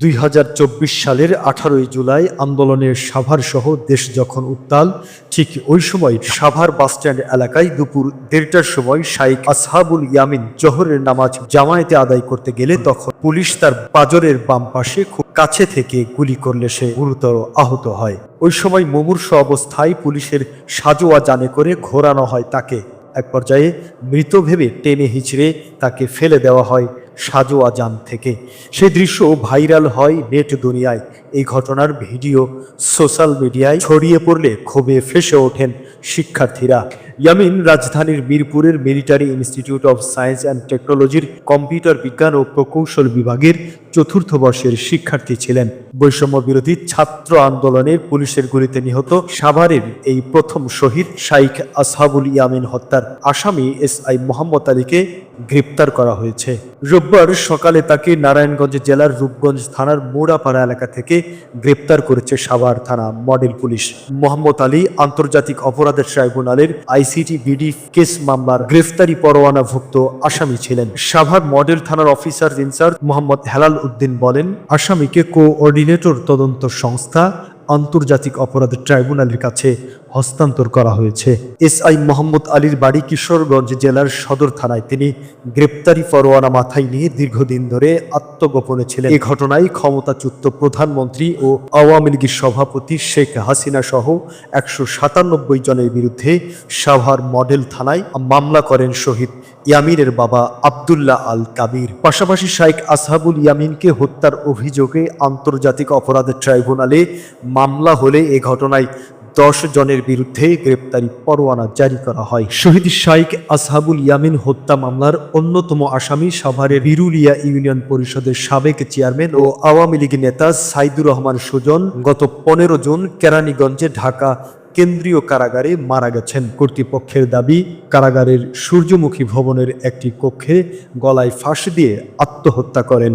দুই হাজার চব্বিশ সালের আঠারোই জুলাই আন্দোলনের সাভার সহ দেশ যখন উত্তাল, ঠিক ওই সময় সাভার বাসস্ট্যান্ড এলাকায় দুপুর দেড়টার সময় শাইখ আসহাবুল ইয়ামিন জোহরের নামাজ জামায়াতে আদায় করতে গেলে তখন পুলিশ তার পাজরের বাম পাশে খুব কাছে থেকে গুলি করলে সে গুরুতর আহত হয়। ওই সময় মুমূর্ষ অবস্থায় পুলিশের সাজোয়া জানে করে ঘোরানো হয় তাকে। এক পর্যায়ে মৃত ভেবে টেনে হিচড়ে তাকে ফেলে দেওয়া হয়। সাজোয়া যান থেকে। সেই দৃশ্য ভাইরাল হয় নেট দুনিয়ায়। এই ঘটনার ভিডিও সোশ্যাল মিডিয়ায় ছড়িয়ে পড়লে ক্ষোভে ফেসে ওঠেন শিক্ষার্থীরা। ইয়ামিন রাজধানীর মিরপুরের military institute of science and টেকনোলজির কম্পিউটার বিজ্ঞান ও প্রকৌশল বিভাগের চতুর্থ বর্ষের শিক্ষার্থী ছিলেন। বৈষম্য বিরোধী ছাত্র আন্দোলনের পুলিশের গুলিতে নিহত সাভারের এই প্রথম শহীদ শাইখ আসহাবুল ইয়ামিন হত্যার আসামি এস আই মোহাম্মদ আলীকে গ্রেপ্তার করা হয়েছে। রোববার সকালে তাকে নারায়ণগঞ্জ জেলার রূপগঞ্জ থানার মোড়াপাড়া এলাকা থেকে গ্রেপ্তার করেছে সাভার থানা মডেল পুলিশ। মোহাম্মদ আলী আন্তর্জাতিক অপরাধের ট্রাইব্যুনালের আইসিটি বিডি কেস মামলার গ্রেফতারি পরোয়ানাভুক্ত আসামি ছিলেন। সাভার মডেল থানার officer in charge Mohammad Helal Uddin বলেন, আসামিকে কোঅর্ডিনেটর তদন্ত সংস্থা আন্তর্জাতিক অপরাধ ট্রাইব্যুনালের কাছে হস্তান্তর করা হয়েছে। এস আই মোহাম্মদ আলীর বাড়ি কিশোরগঞ্জ জেলার সদর থানায় তিনি গ্রেপ্তারি পরোয়ানা মাথায় নিয়ে দীর্ঘদিন ধরে আত্মগোপনে ছিলেন। এই ঘটনায় ক্ষমতাচ্যুত প্রধানমন্ত্রী ও আওয়ামী লীগের সভাপতি শেখ হাসিনা সহ একশো সাতানব্বই জনের বিরুদ্ধে সাভার মডেল থানায় মামলা করেন শহীদ ইয়ামিনের বাবা আবদুল্লাহ আল কাবির। পাশাপাশি শাইখ আসহাবুল ইয়ামিনকে হত্যার অভিযোগে আন্তর্জাতিক অপরাধ ট্রাইব্যুনালে মামলা হলে এ ঘটনায় দশ জনের বিরুদ্ধে গ্রেপ্তারি পরোয়ানা জারি করা হয়। শহীদ শাইখ আসহাবুল ইয়ামিন হত্যা মামলার অন্যতম আসামি সাভারের বিরুলিয়া ইউনিয়ন পরিষদের সাবেক চেয়ারম্যান ও আওয়ামী লীগ নেতা সাইদুর রহমান সুজন গত পনেরো জুন কেরানীগঞ্জে ঢাকা কেন্দ্রীয় কারাগারে মারা গেছেন। কর্তৃপক্ষের দাবি, কারাগারের সূর্যমুখী ভবনের একটি কক্ষে গলায় ফাঁস দিয়ে আত্মহত্যা করেন।